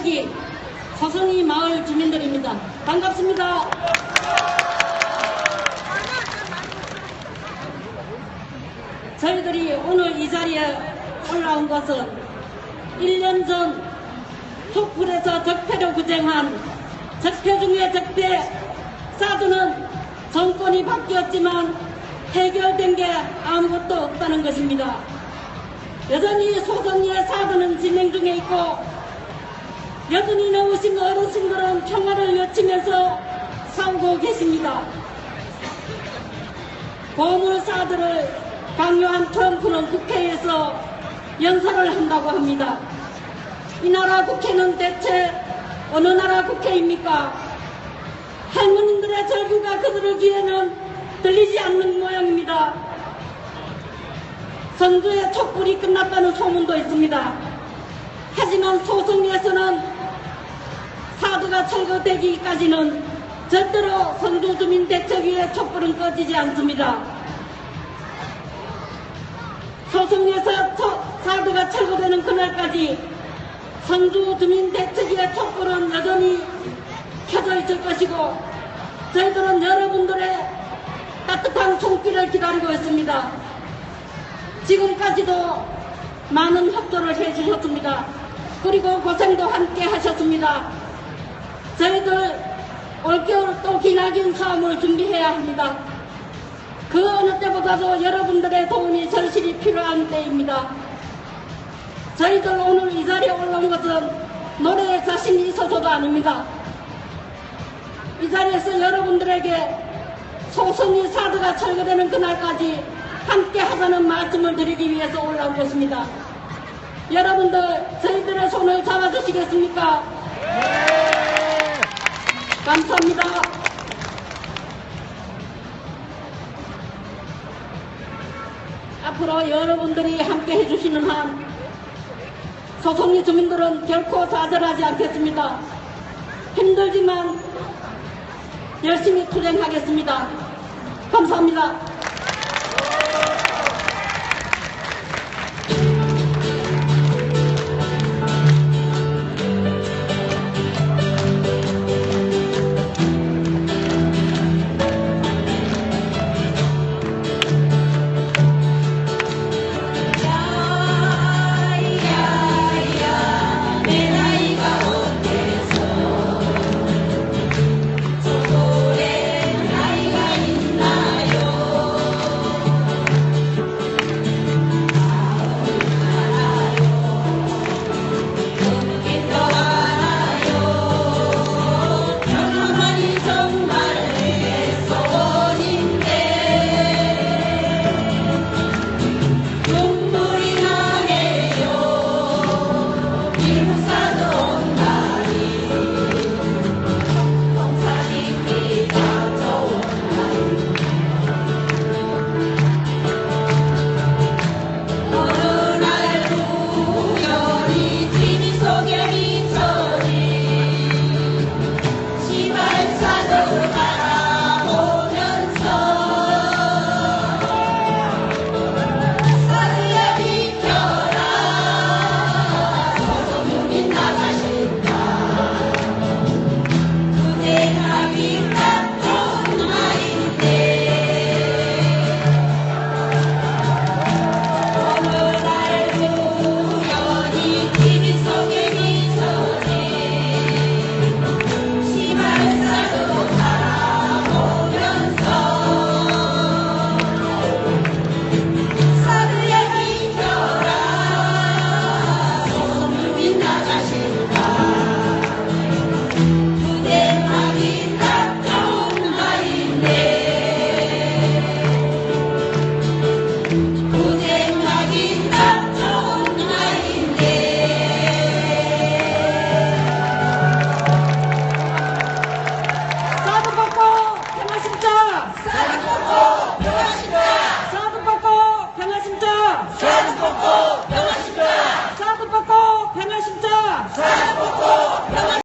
대책이 서성이 마을 주민들입니다. 반갑습니다. 저희들이 오늘 이 자리에 올라온 것은 1년 전 촛불에서 적폐로 구쟁한 적폐 중의 적폐 사드는 정권이 바뀌었지만 해결된 게 아무것도 없다는 것입니다. 여전히 소송리의 사드는 진행 중에 있고 여전히 넘으신 어르신들은 평화를 외치면서 싸우고 계십니다. 보물사들을 강요한 트럼프는 국회에서 연설을 한다고 합니다. 이 나라 국회는 대체 어느 나라 국회입니까? 할머님들의 절규가 그들의 귀에는 들리지 않는 모양입니다. 선두의 촛불이 끝났다는 소문도 있습니다. 하지만 소송에서는 사드가 철거되기까지는 절대로 선두 주민 대책위의 촛불은 꺼지지 않습니다. 소송에서 처- 사드가 철거되는 그날까지 선두 주민 대책위의 촛불은 여전히 켜져 있을 것이고 저희들은 여러분들의 따뜻한 손길을 기다리고 있습니다. 지금까지도 많은 협조를 해주셨습니다. 그리고 고생도 함께 하셨습니다. 저희들 올겨울 또 기나긴 싸움을 준비해야 합니다. 그 어느 때보다도 여러분들의 도움이 절실히 필요한 때입니다. 저희들 오늘 이 자리에 올라온 것은 노래에 자신이 있어서도 아닙니다. 이 자리에서 여러분들에게 소송이 사드가 철거되는 그날까지 함께 하자는 말씀을 드리기 위해서 올라온 것입니다. 여러분들 저희들의 손을 잡아주시겠습니까? 감사합니다. 앞으로 여러분들이 함께 해주시는 한 소송리 주민들은 결코 좌절하지 않겠습니다. 힘들지만 열심히 투쟁하겠습니다. 감사합니다. Revolução!